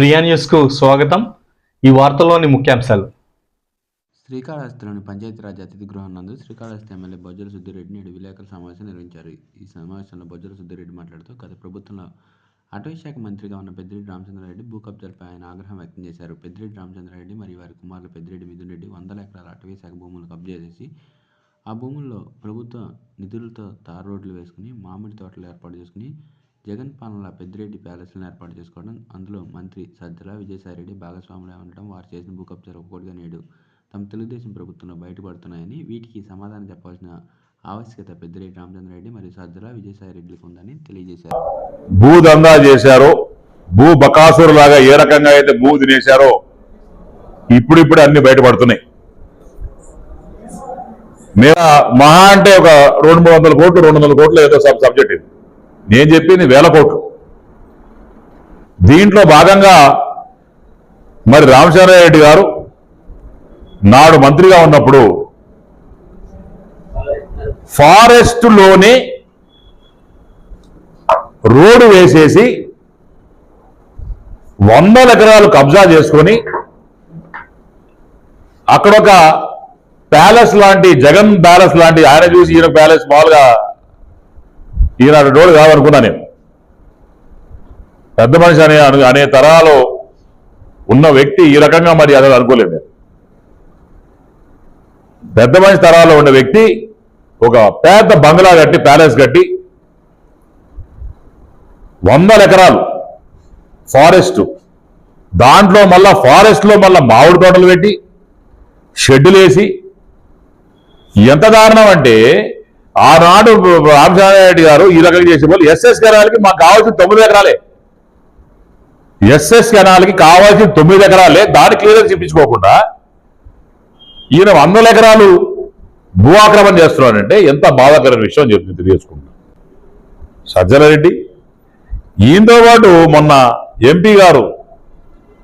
ప్రియా న్యూస్కు స్వాగతం. ఈ వార్తల్లోని ముఖ్యాంశాలు. శ్రీకాళహస్తిలోని పంచాయతీరాజ్ అతిథి గృహం నందు శ్రీకాళహస్తి ఎమ్మెల్యే బొజ్జల సుద్దిరెడ్డి నేడు విలేకరుల సమావేశం నిర్వహించారు. ఈ సమావేశంలో బొజ్జల సుద్దిరెడ్డి మాట్లాడుతూ గత ప్రభుత్వంలో అటవీ శాఖ మంత్రిగా ఉన్న పెద్దిరెడ్డి రామచంద్రారెడ్డి భూ కబ్జాలపై ఆయన ఆగ్రహం వ్యక్తం చేశారు. పెద్దిరెడ్డి రామచంద్రారెడ్డి మరియు వారి కుమారులు పెద్దిరెడ్డి మిథున్ రెడ్డి వందల ఎకరాల అటవీ శాఖ భూములను కబ్జా చేసి ఆ భూముల్లో ప్రభుత్వ నిధులతో తార్ రోడ్లు వేసుకుని మామిడి తోటలు ఏర్పాటు చేసుకుని జగన్ పాలనలో పెద్దిరెడ్డి ప్యాలెస్లను ఏర్పాటు చేసుకోవడం అందులో మంత్రి సజ్జల విజయసాయిరెడ్డి భాగస్వాములై ఉండటం వారు చేసిన భూ కబ్జాలు ఒక్కొక్కటిగా నేడు తమ తెలుగుదేశం ప్రభుత్వంలో బయటపడుతున్నాయని వీటికి సమాధానం చెప్పాల్సిన ఆవశ్యకత పెద్దిరెడ్డి రామచంద్రారెడ్డి మరియు సజ్జల విజయసాయిరెడ్డికి ఉందని తెలియజేశారు. భూ దందా చేశారో. భూ బకాసురు లాగా ఏ రకంగా అయితే భూ తినేశారో ఇప్పుడిప్పుడు అన్ని బయటపడుతున్నాయి. మీద మహా అంటే ఒక రెండు మూడు వందల కోట్లు రెండు వందల కోట్లు ఏదో సబ్ సబ్జెక్ట్ ఇది. నేను చెప్పింది వేల కోట్లు దీంట్లో భాగంగా మరి రామచంద్రారెడ్డి గారు నాడు మంత్రిగా ఉన్నప్పుడు ఫారెస్ట్లోని రోడ్డు వేసేసి వందల ఎకరాలు కబ్జా చేసుకొని అక్కడ ఒక ప్యాలెస్ లాంటి జగన్ ప్యాలెస్ లాంటి ఆయన చూసి ఈయన ప్యాలెస్ మామూలుగా ఈనాడు డోలు కావనుకున్నా నేను. పెద్ద మనిషి అనే అనే తరాలో ఉన్న వ్యక్తి ఈ రకంగా మరి అదే అనుకోలేదు నేను. పెద్ద మనిషి తరాలో ఉన్న వ్యక్తి ఒక పెద్ద బంగ్లా కట్టి ప్యాలెస్ కట్టి వందల ఎకరాలు ఫారెస్ట్. దాంట్లో మళ్ళా ఫారెస్ట్లో మళ్ళా మామిడి తోటలు పెట్టి షెడ్డులు వేసి ఎంత దారుణం అంటే ఆనాడు రామచంద్రారెడ్డి గారు ఈ రకంగా చేసే వాళ్ళు ఎస్ఎస్ కెనాల్కి మాకు కావాల్సిన తొమ్మిది ఎకరాలే. ఎస్ఎస్ కెనాల్కి కావాల్సిన తొమ్మిది ఎకరాలే. దాని క్లియరెన్స్ ఇప్పించుకోకుండా ఈయన వందల ఎకరాలు భూ ఆక్రమణ చేస్తున్నాడంటే ఎంత బాధాకరమైన విషయం అని చెప్పి తెలియజేసుకుంటా సజ్జలరెడ్డి ఈయనతో పాటు మొన్న ఎంపీ గారు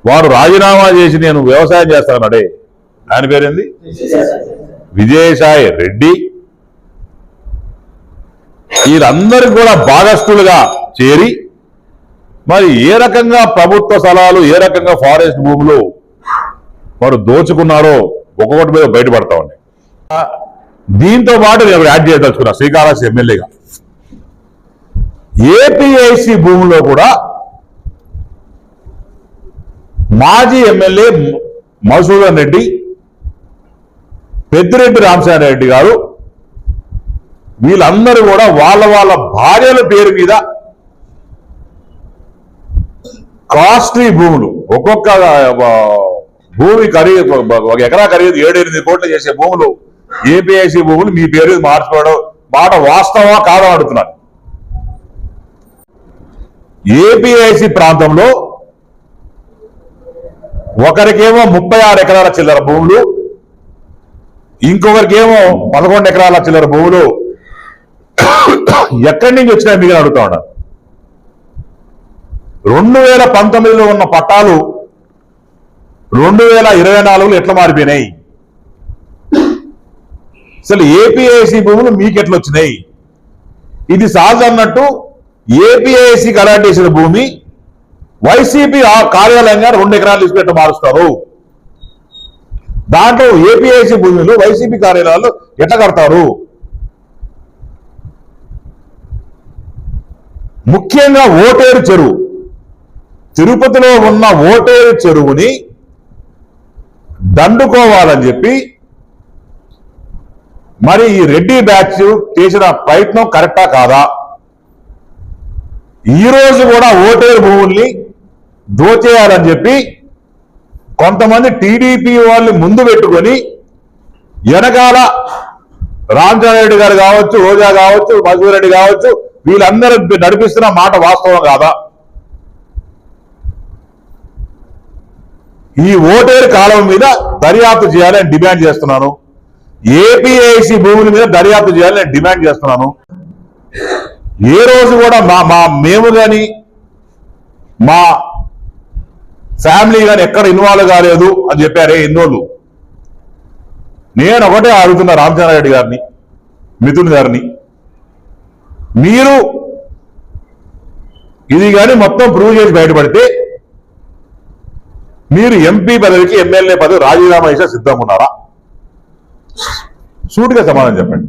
వారు రాజీనామా చేసి నేను వ్యవసాయం చేస్తానడే ఆయన పేరేంది? విజయసాయి రెడ్డి. వీరందరూ కూడా భాగస్థులుగా చేరి మరి ఏ రకంగా ప్రభుత్వ స్థలాలు ఏ రకంగా ఫారెస్ట్ భూములు వారు దోచుకున్నారో ఒక్కొక్కటి మీద బయటపడతా ఉన్నాయి. దీంతో పాటు నేను యాడ్ చేయదలుచుకున్నా శ్రీకాళహస్తి ఎమ్మెల్యేగా. ఏపీఐసి భూములో కూడా మాజీ ఎమ్మెల్యే మధుసూదన్ రెడ్డి పెద్దిరెడ్డి రామచంద్ర రెడ్డి గారు వీళ్ళందరూ కూడా వాళ్ళ వాళ్ళ భార్యల పేరు మీద కాస్ట్లీ భూములు. ఒక్కొక్క భూమి ఖరీదు ఒక ఎకరా ఖరీదు ఏడు ఎనిమిది కోట్లు చేసే భూములు ఏపీఐసి భూములు మీ పేరు మార్చుకోవడం మాట వాస్తవమా కాదా అడుగుతున్నాను. ఏపీఐసి ప్రాంతంలో ఒకరికేమో ముప్పై ఆరు ఎకరాల చిల్లర భూములు ఇంకొకరికేమో పదకొండు ఎకరాల చిల్లర భూములు ఎక్కడి నుంచి వచ్చినాయి మీకు అడుగుతా ఉన్నాను రెండు వేల పంతొమ్మిదిలో ఉన్న పట్టాలు రెండు వేల ఇరవై నాలుగులో ఎట్లా మారిపోయినాయి? అసలు ఏపీఐసి భూములు మీకు ఎట్లా వచ్చినాయి? ఇది సహజ అన్నట్టు ఏపీఐసికి అలాట్ చేసిన భూమి వైసీపీ కార్యాలయంగా రెండు ఎకరాలు తీసుకెట్ట మారుస్తారు? దాంట్లో ఏపీఐసి భూములు వైసీపీ కార్యాలయాలు ఎట్లా కడతారు? ముఖ్యంగా ఓటేరు చెరువు. తిరుపతిలో ఉన్న ఓటేరు చెరువుని దండుకోవాలని చెప్పి మరి ఈ రెడ్డి బ్యాచ్ చేసిన ప్రయత్నం కరెక్టా కాదా? ఈ రోజు కూడా ఓటేరు భూముల్ని దోచేయాలని చెప్పి కొంతమంది టీడీపీ వాళ్ళని ముందు పెట్టుకొని వెనకాల రామచంద్రారెడ్డి గారు కావచ్చు రోజా కావచ్చు మధురెడ్డి కావచ్చు వీళ్ళందరూ నడిపిస్తున్న మాట వాస్తవం కాదా? ఈ ఓటేరు కాలం మీద దర్యాప్తు చేయాలని డిమాండ్ చేస్తున్నాను. ఏపీఐసి భూముల మీద దర్యాప్తు చేయాలని డిమాండ్ చేస్తున్నాను. ఏ రోజు కూడా మా మా మేము కానీ మా ఫ్యామిలీ కానీ ఎక్కడ ఇన్వాల్వ్ కాలేదు అని చెప్పారే ఎన్నోళ్ళు. నేను ఒకటే అడుగుతున్నా రామచంద్రారెడ్డి గారిని మిథున్ గారిని. మీరు ఇది కానీ మొత్తం ప్రూవ్ చేసి బయటపడితే మీరు ఎంపీ పదవికి ఎమ్మెల్యే పదవి రాజీనామా చేసే సిద్ధంగా ఉన్నారా? సూటిగా సమాధానం చెప్పండి.